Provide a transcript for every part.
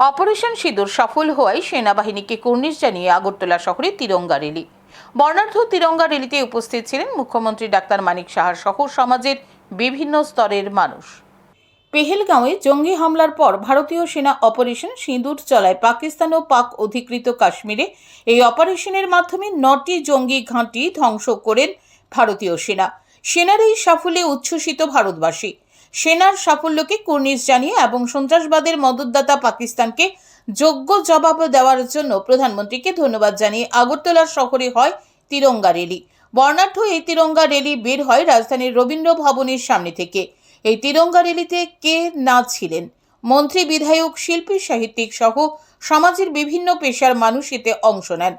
Operation সিঁদুর সফল হওয়ায় সেনাবাহিনীকে কুর্নিশ জানিয়ে আগরতলা শহরে তিরঙ্গা রেলি বর্ণাঢ্য তিরঙ্গা রেলিতে উপস্থিত ছিলেন মুখ্যমন্ত্রী ডাক্তার মানিক সাহার সহ সমাজের বিভিন্ন স্তরের মানুষ। পেহেলগাঁওয়ে জঙ্গি হামলার পর ভারতীয় সেনা অপারেশন সিঁদুর চলায় পাকিস্তান ও পাক অধিকৃত কাশ্মীরে। এই অপারেশনের মাধ্যমে নটি জঙ্গি ঘাঁটি ধ্বংস করেন ভারতীয় সেনা। সেনার এই সাফল্যে উচ্ছ্বসিত ভারতবাসী। সেনার সাফল্যকে কুর্নিশ জানিয়ে এবং সন্ত্রাসবাদের মদতদাতা পাকিস্তানকে যোগ্য জবাব দেওয়ার জন্য প্রধানমন্ত্রীকে ধন্যবাদ জানিয়ে আগরতলা শহরে হয় তিরঙ্গা রেলি বর্ণাঢ্য এই তিরঙ্গা রেলি বের হয় রাজধানীর রবীন্দ্র ভবনের সামনে থেকে। এই তিরঙ্গা রেলিতে কে না ছিলেন? মন্ত্রী, বিধায়ক, শিল্পী, সাহিত্যিক সহ সমাজের বিভিন্ন পেশার মানুষ এতে অংশ নেন।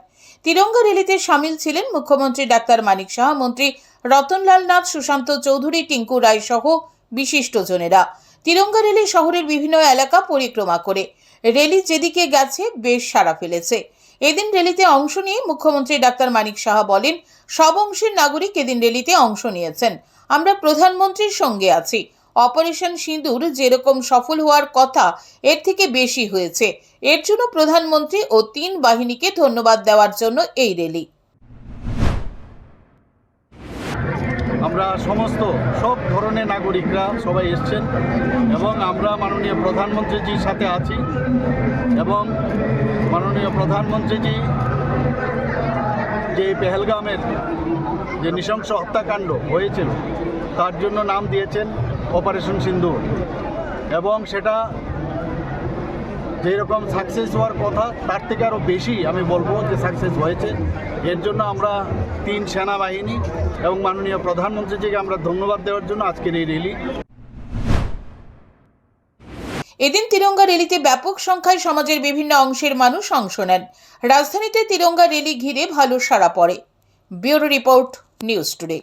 তিরঙ্গা রেলিতে সামিল ছিলেন মুখ্যমন্ত্রী ডাক্তার মানিক সাহা, মন্ত্রী রতনলাল নাথ, সুশান্ত চৌধুরী, টিঙ্কু রায় সহ বিশিষ্টজনেরা। তিরঙ্গা রেলি শহরের বিভিন্ন এলাকা পরিক্রমা করে। রেলি যেদিকে গেছে, বেশ সাড়া ফেলেছে। এদিন রেলিতে অংশ নিয়ে মুখ্যমন্ত্রী ডাক্তার মানিক সাহা বলেন, সব অংশের নাগরিক এদিন রেলিতে অংশ নিয়েছেন। আমরা প্রধানমন্ত্রীর সঙ্গে আছি। অপারেশন সিঁদুর যেরকম সফল হওয়ার কথা, এর থেকে বেশি হয়েছে। এর জন্য প্রধানমন্ত্রী ও তিন বাহিনীকে ধন্যবাদ দেওয়ার জন্য এই রেলি। আমরা সমস্ত সব ধরনের নাগরিকরা সবাই এসছেন এবং আমরা মাননীয় প্রধানমন্ত্রীজির সাথে আছি এবং মাননীয় প্রধানমন্ত্রীজি যে পেহেলগামের যে নৃশংস হত্যাকাণ্ড হয়েছিল, তার জন্য নাম দিয়েছেন অপারেশন সিন্ধু এবং সেটা যেরকম সাকসেস হওয়ার কথা, তার থেকে আরও বেশি আমি বলব যে সাকসেস হয়েছে। এর জন্য আমরা তিন সেনাবাহিনী এবং মাননীয় প্রধানমন্ত্রীজিকে আমরা ধন্যবাদ দেওয়ার জন্য আজকের এই র্যালি এদিন তিরঙ্গা রেলিতে ব্যাপক সংখ্যায় সমাজের বিভিন্ন অংশের মানুষ অংশ নেন। রাজধানীতে তিরঙ্গা রেলি ঘিরে ভালো সাড়া পড়ে। Bureau report, news today.